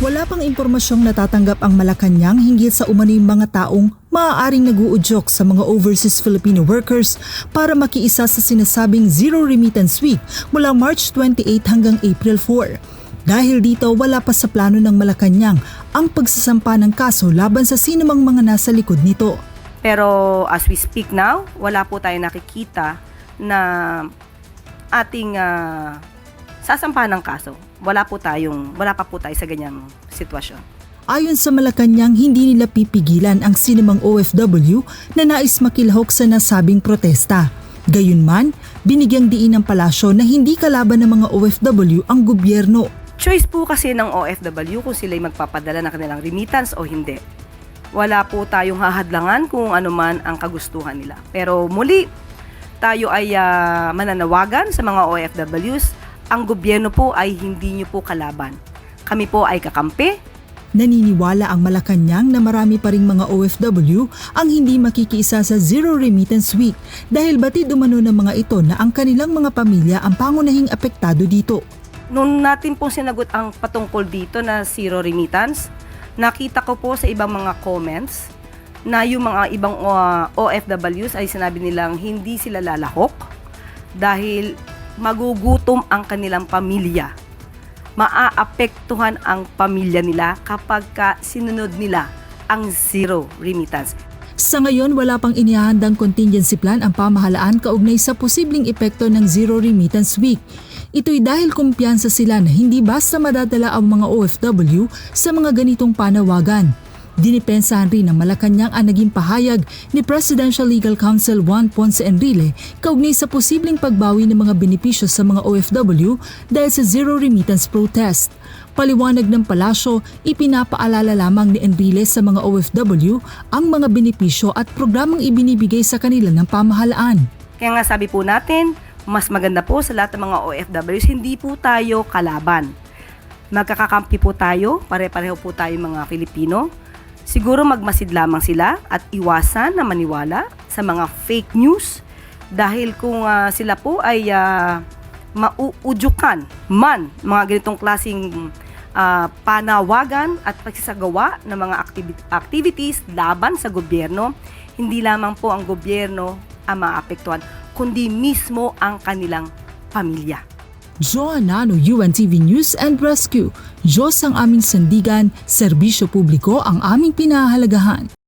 Wala pang impormasyong natatanggap ang Malacanang hinggil sa umano'y mga taong maaaring naguudyok sa mga overseas Filipino workers para makiisa sa sinasabing Zero Remittance Week mula March 28 hanggang April 4. Dahil dito wala pa sa plano ng Malacanang ang pagsasampa ng kaso laban sa sinumang mga nasa likod nito. Pero as we speak now, wala po tayo nakikita na ating ah, sasampahan ng kaso. Wala po tayong, wala pa po tayo sa ganyang sitwasyon. Ayon sa Malacanang, hindi nila pipigilan ang sinumang OFW na nais makilahok sa nasabing protesta. Gayunman, binigyang diin ng palasyo na hindi kalaban ng mga OFW ang gobyerno. Choice po kasi ng OFW kung sila'y magpapadala ng kanilang remittance o hindi. Wala po tayong hahadlangan kung ano man ang kagustuhan nila. Pero muli, tayo ay ah, mananawagan sa mga OFWs. Ang gobyerno po ay hindi nyo po kalaban. Kami po ay kakampi, Naniniwala ang Malacanang na marami pa ring mga OFW ang hindi makikiisa sa Zero Remittance Week dahil batid umano ng mga ito na ang kanilang mga pamilya ang pangunahing apektado dito. Nung natin pong sinagot ang patungkol dito na zero remittance, nakita ko po sa ibang mga comments na yung mga ibang uh, OFWs ay sinabi nilang hindi sila lalahok dahil magugutom ang kanilang pamilya. Maaapektuhan ang pamilya nila kapag ka sinunod nila ang zero remittance. Sa ngayon, wala pang inihahandang contingency plan ang pamahalaan kaugnay sa posibleng epekto ng Zero Remittance Week. Ito'y dahil kumpiyansa sila na hindi basta madadala ang mga OFW sa mga ganitong panawagan. Dinipensahan rin ng Malacanang ang naging pahayag ni Presidential Legal Counsel Juan Ponce Enrile kaugnay sa posibleng pagbawi ng mga benepisyo sa mga OFW dahil sa zero remittance protest. Paliwanag ng palasyo, ipinapaalala lamang ni Enrile sa mga OFW ang mga benepisyo at programang ibinibigay sa kanila ng pamahalaan. Kaya nga sabi po natin, mas maganda po sa lahat ng mga OFWs, hindi po tayo kalaban. Magkakakampi po tayo, pare-pareho po tayo mga Filipino. Siguro magmasid lamang sila at iwasan na maniwala sa mga fake news dahil kung ah, sila po ay ah, mauudyukan man mga ganitong klasing ah, panawagan at pagsasagawa ng mga activi- activities laban sa gobyerno, hindi lamang po ang gobyerno ang maapektuhan, kundi mismo ang kanilang pamilya. Joanano, UNTV News and Rescue. Diyos ang aming sandigan, serbisyo publiko ang aming pinahahalagahan.